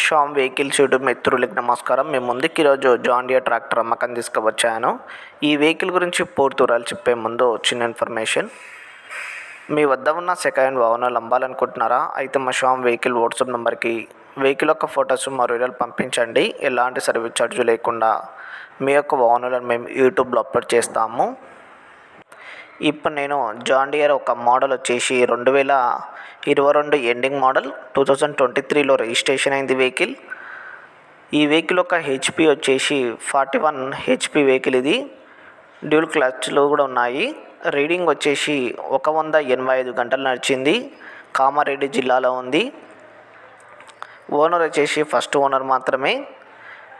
Shyam vehicles YouTube మిత్రులకి నమస్కారం. మేము ముందుకు ఈరోజు జాన్ డియర్ ట్రాక్టర్ అమ్మకం తీసుకువచ్చాను. ఈ వెహికల్ గురించి పూర్తి వివరాలు చెప్పే ముందు చిన్న ఇన్ఫర్మేషన్. మీ వద్ద ఉన్న సెకండ్ హ్యాండ్ వాహనాలు అమ్మాలనుకుంటున్నారా? అయితే మా శ్యామ్ వెహికల్ వాట్సాప్ నెంబర్కి వెహికల్ యొక్క ఫొటోస్ మరియు వీడియోలు పంపించండి. ఎలాంటి సర్వీస్ ఛార్జ్ లేకుండా మీ యొక్క వాహనాలను మేము యూట్యూబ్లో అప్లోడ్ చేస్తాము. ఇప్పుడు నేను జాన్ డియర్ ఒక మోడల్ వచ్చేసి రెండు వేల ఇరవై రెండు ending model two thousand twenty త్రీలో రిజిస్ట్రేషన్ అయింది వెహికల్ ఈ వెహికల్ ఒక హెచ్పి వచ్చేసి ఫార్టీ వన్ హెచ్పి వెహికల్ ఇది. డ్యూల్ క్లచ్లు కూడా ఉన్నాయి. రీడింగ్ వచ్చేసి ఒక వంద ఎనభై ఐదు గంటలు నడిచింది. కామారెడ్డి జిల్లాలో ఉంది. ఓనర్ వచ్చేసి ఫస్ట్ ఓనర్ మాత్రమే.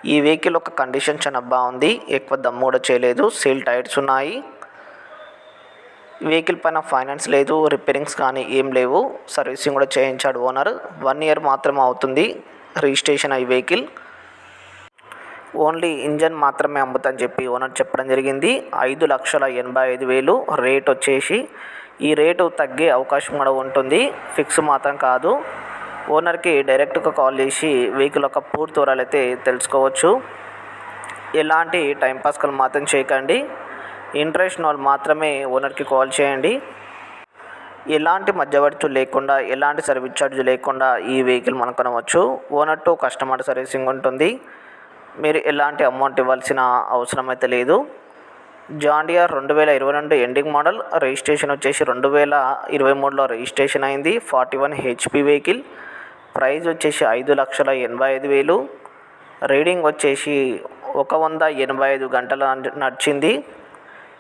ఈ వెహికల్ ఒక కండిషన్ చాలా బాగుంది. ఎక్కువ దమ్ము కూడా చేయలేదు. సేల్ టైర్స్ ఉన్నాయి. వెహికల్ పైన ఫైనాన్స్ లేదు రిపేరింగ్స్ కానీ ఏం లేవు. సర్వీసింగ్ కూడా చేయించాడు ఓనర్. వన్ ఇయర్ మాత్రమే అవుతుంది రిజిస్ట్రేషన్ అయ్యి వెహికల్. ఓన్లీ ఇంజన్ మాత్రమే అమ్ముతని చెప్పి ఓనర్ చెప్పడం జరిగింది. ఐదు లక్షల ఎనభై ఐదు వేలు రేట్ వచ్చేసి ఈ రేటు తగ్గే అవకాశం కూడా ఉంటుంది. ఫిక్స్ మాత్రం కాదు. ఓనర్కి డైరెక్ట్గా కాల్ చేసి వెహికల్ యొక్క పూర్తి వివరాలు అయితే తెలుసుకోవచ్చు. ఎలాంటి టైంపాస్కలు మాత్రం చేయకండి. ఇంట్రెస్ట్ ఉన్న వాళ్ళు మాత్రమే ఓనర్కి కాల్ చేయండి. ఎలాంటి మధ్యవర్తులు లేకుండా ఎలాంటి సర్వీస్ ఛార్జ్ లేకుండా ఈ వెహికల్ మనం కొనవచ్చు. ఓనర్ టు కస్టమర్ సర్వీసింగ్ ఉంటుంది. మీరు ఎలాంటి అమౌంట్ ఇవ్వాల్సిన అవసరం అయితే లేదు. జాండియా రెండు వేల ఇరవై రెండు ఎండింగ్ మోడల్ రిజిస్ట్రేషన్ వచ్చేసి రెండు వేల ఇరవై మూడులో రిజిస్ట్రేషన్ అయింది. Forty one HP vehicle price వచ్చేసి ఐదు లక్షల ఎనభై ఐదు వేలు. రీడింగ్ వచ్చేసి ఒక వంద ఎనభై ఐదు గంటల నడిచింది.